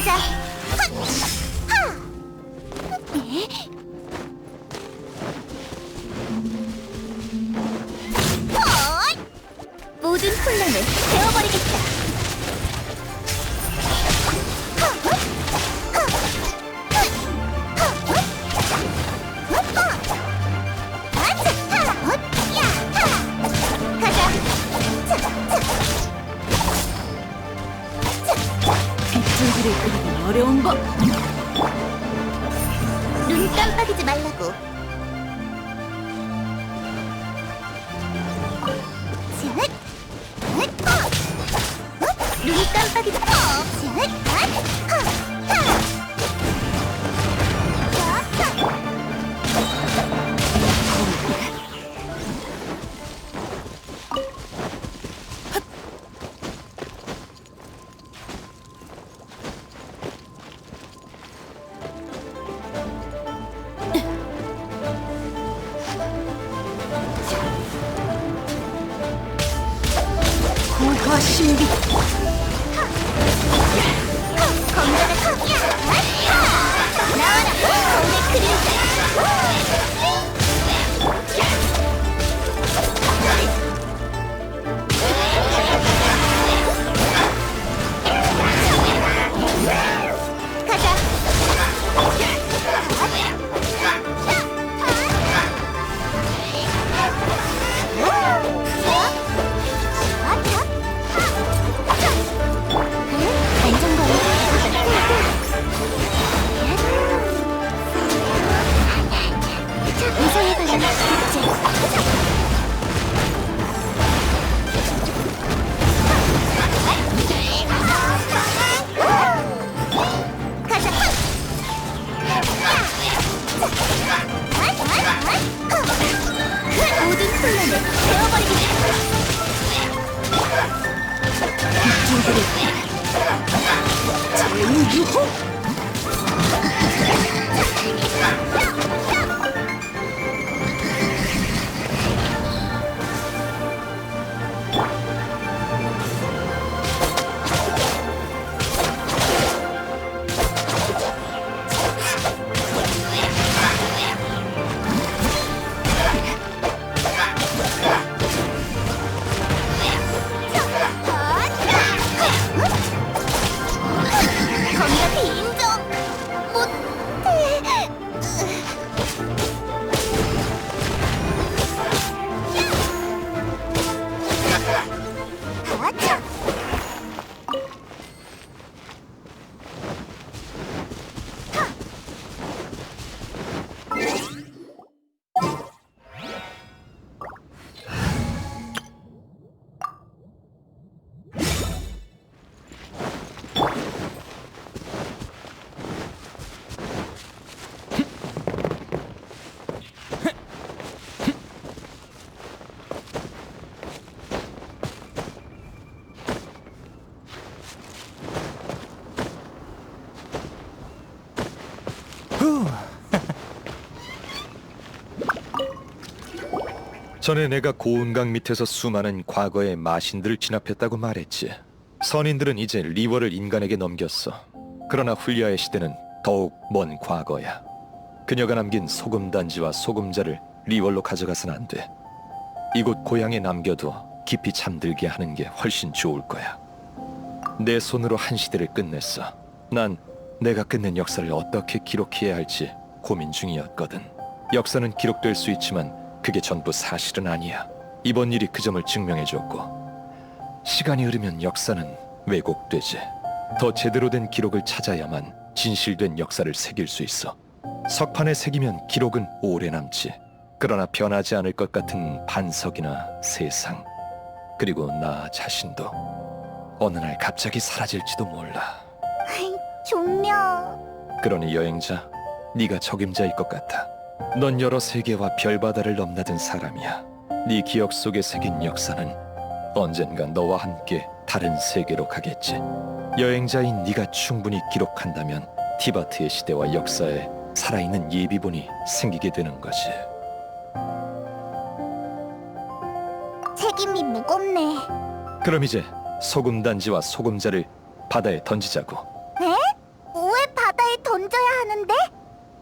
가자. 헛! 모든 혼란을 베어버리겠다. 깜빡이지 말라고. 셋, 넷, 어! 어? 눈 깜빡이지 어! 셋, 넷, 하, 고화 신비. 제 전에 내가 고운강 밑에서 수많은 과거의 마신들을 진압했다고 말했지. 선인들은 이제 리워를 인간에게 넘겼어. 그러나 훌리아의 시대는 더욱 먼 과거야. 그녀가 남긴 소금 단지와 소금자를 리월로 가져가선 안 돼. 이곳 고향에 남겨둬 깊이 잠들게 하는 게 훨씬 좋을 거야. 내 손으로 한 시대를 끝냈어. 난 내가 끝낸 역사를 어떻게 기록해야 할지 고민 중이었거든. 역사는 기록될 수 있지만 그게 전부 사실은 아니야. 이번 일이 그 점을 증명해줬고 시간이 흐르면 역사는 왜곡되지. 더 제대로 된 기록을 찾아야만 진실된 역사를 새길 수 있어. 석판에 새기면 기록은 오래 남지. 그러나 변하지 않을 것 같은 반석이나 세상 그리고 나 자신도 어느 날 갑자기 사라질지도 몰라. 종려. 그러니 여행자, 네가 적임자일 것 같아. 넌 여러 세계와 별바다를 넘나든 사람이야. 네 기억 속에 새긴 역사는 언젠가 너와 함께 다른 세계로 가겠지. 여행자인 네가 충분히 기록한다면 티바트의 시대와 역사에 살아있는 예비본이 생기게 되는 거지. 책임이 무겁네. 그럼 이제 소금 단지와 소금자를 바다에 던지자고. 에?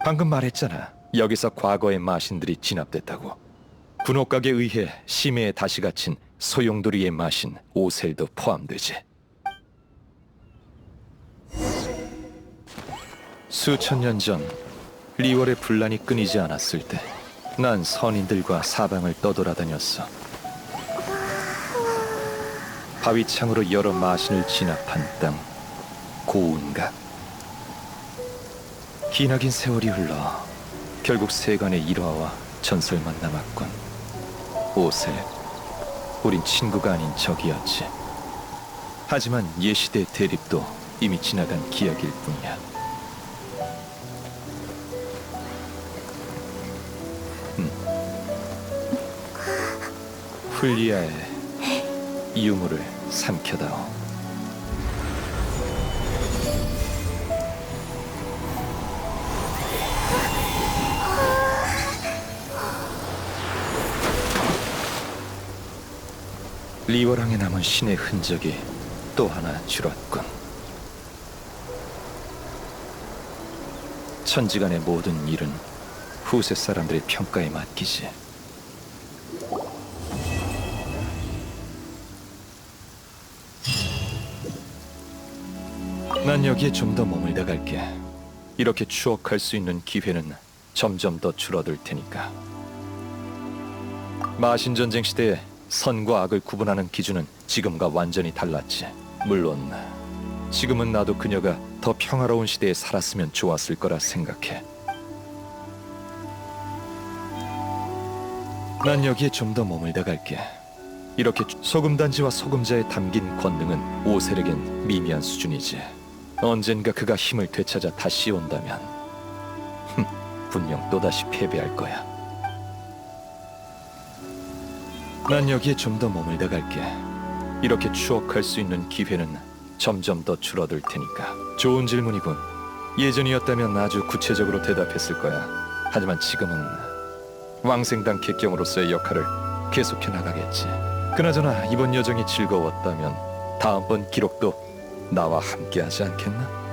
방금 말했잖아. 여기서 과거의 마신들이 진압됐다고. 군옥각에 의해 심해에 다시 갇힌 소용돌이의 마신 오셀도 포함되지. 수천 년 전 리월의 분란이 끊이지 않았을 때 난 선인들과 사방을 떠돌아다녔어. 바위창으로 여러 마신을 진압한 땅 고운각. 기나긴 세월이 흘러 결국 세간의 일화와 전설만 남았군. 오셀, 우린 친구가 아닌 적이었지. 하지만 예시대 대립도 이미 지나간 기억일 뿐이야. 훌리아의 유물을 삼켜다오. 리워랑에 남은 신의 흔적이 또 하나 줄었군. 천지간의 모든 일은 후세 사람들의 평가에 맡기지. 난 여기에 좀 더 머물다 갈게. 이렇게 추억할 수 있는 기회는 점점 더 줄어들 테니까. 마신 전쟁 시대에 선과 악을 구분하는 기준은 지금과 완전히 달랐지. 물론 지금은 나도 그녀가 더 평화로운 시대에 살았으면 좋았을 거라 생각해. 난 여기에 좀 더 머물다 갈게. 이렇게 소금 단지와 소금자에 담긴 권능은 오셀에겐 미미한 수준이지. 언젠가 그가 힘을 되찾아 다시 온다면 흠, 분명 또다시 패배할 거야. 난 여기에 좀 더 머물다 갈게. 이렇게 추억할 수 있는 기회는 점점 더 줄어들 테니까. 좋은 질문이군. 예전이었다면 아주 구체적으로 대답했을 거야. 하지만 지금은 왕생당 객경으로서의 역할을 계속해 나가겠지. 그나저나 이번 여정이 즐거웠다면 다음번 기록도 나와 함께 하지 않겠나?